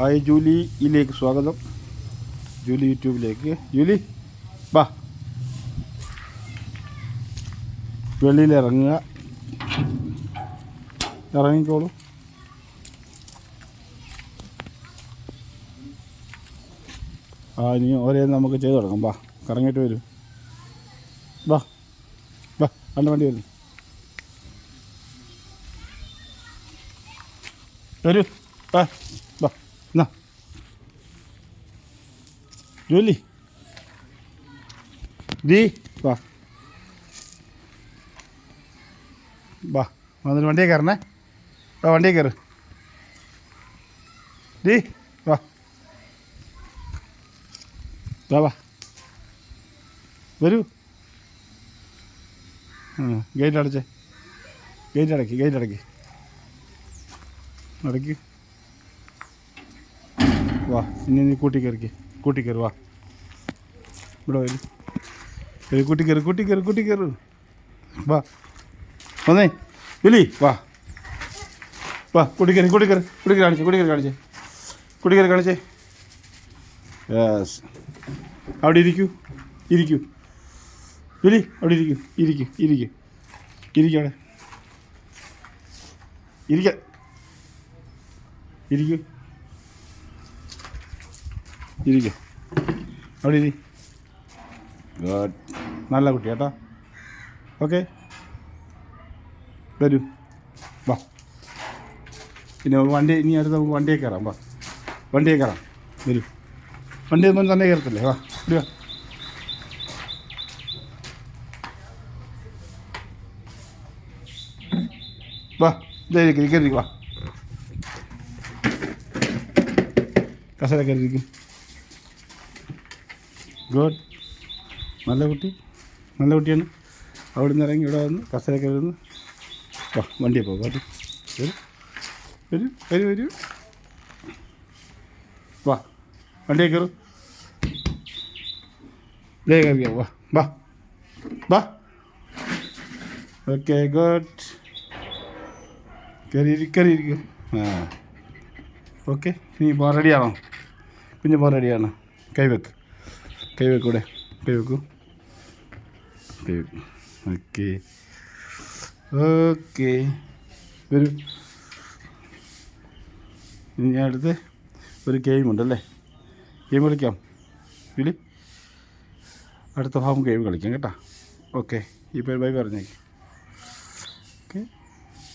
Hi ജൂലിയിലേക്ക് സ്വാഗതം. Julie യൂട്യൂബിലേക്ക്. Julie ബാ വെളിയിൽ ഇറങ്ങുക ഇറങ്ങിക്കോളൂ. ആ ഇനി ഒരേ നമുക്ക് ചെയ്ത് തുടങ്ങാം. ബാ കറങ്ങിയിട്ട് വരും. ബാ ബാ നല്ല വണ്ടി വരുന്നു വരൂ. ബാ ബാ എന്നാ ജോലി ദീ വാ. വാ വന്നിട്ട് വണ്ടിയെ കയറണേ. വാ വണ്ടിയെ കയറ്. ദീ വാ. വാ വാ. വരൂ. ഗേറ്റ് അടച്ചേ. ഗേറ്റ് അടക്കി ഗേറ്റ് അടക്കി. അടക്കി. വാ ഇനി നീ കൂട്ടി കയറിക്ക്. കൂട്ടി കയറി വാ. ഇവിടെ വരും കയറി കൂട്ടി കയറി കൂട്ടി കയറി കൂട്ടി കയറി. വാ. വന്നേ. വിളി വാ. വാ കൂട്ടി കയറി കൂട്ടി കയറി. കൂട്ടി കയറി കാണിച്ചേ കൂട്ടി കയറി കാണിച്ചേ. കൂട്ടി കയറി കാണിച്ചേ. യെസ് അവിടെ ഇരിക്കൂ. ഇരിക്കൂ. വിളി അവിടെ ഇരിക്കൂ. ഇരിക്കൂ ഇരിക്കൂ. ഇരിക്കൂ ഇരിക്ക. ഇരിക്കൂ. ഇരിക്കൂ. അവിടെ ഇരി. ഗുഡ്. നല്ല കുട്ടി കേട്ടോ. ഓക്കെ. വരൂ. വാ. പിന്നെ വണ്ടി ഇനി അടുത്ത് നമുക്ക് വണ്ടിയെ കയറാം. വാ. വണ്ടിയെ കയറാം. വരൂ. വണ്ടി ഒന്നും തന്നെ കയറത്തില്ലേ? വാ ഇവിടെ വാ. വാ ഇതേ കയറി കയറി വാ. കസേര കയറിയിരിക്കും ഗുഡ്. നല്ല കുട്ടി. നല്ല കുട്ടിയാണ്. അവിടെ നിന്ന് ഇറങ്ങി ഇവിടെ വന്ന് കസേര വരുന്നു. വാ വണ്ടിയെ പോകും വാ വരും. വരും വരും വാ വണ്ടിയെ കയറും. ദേ കയറിയോ വാ വാ വാ. Okay good. കയറി കയറിയിരിക്കും ആ. ഓക്കെ ഇനി പോകാൻ റെഡിയാണോ കുഞ്ഞ് പോകാൻ റെഡിയാണോ കൈവെക്ക് കൈവെക്കൂടെ കൈവെക്കൂ. കൈവെക്കൂ ഓക്കെ. ഓക്കെ. വരൂ ഇനി ഞാൻ അടുത്ത് ഒരു ഗെയിം ഉണ്ടല്ലേ? ഗെയിം കളിക്കാം. വിളി അടുത്ത ഭാഗം ഗെയിം കളിക്കാം കേട്ടോ. ഓക്കെ. പേര് ബൈ പറഞ്ഞേക്ക്.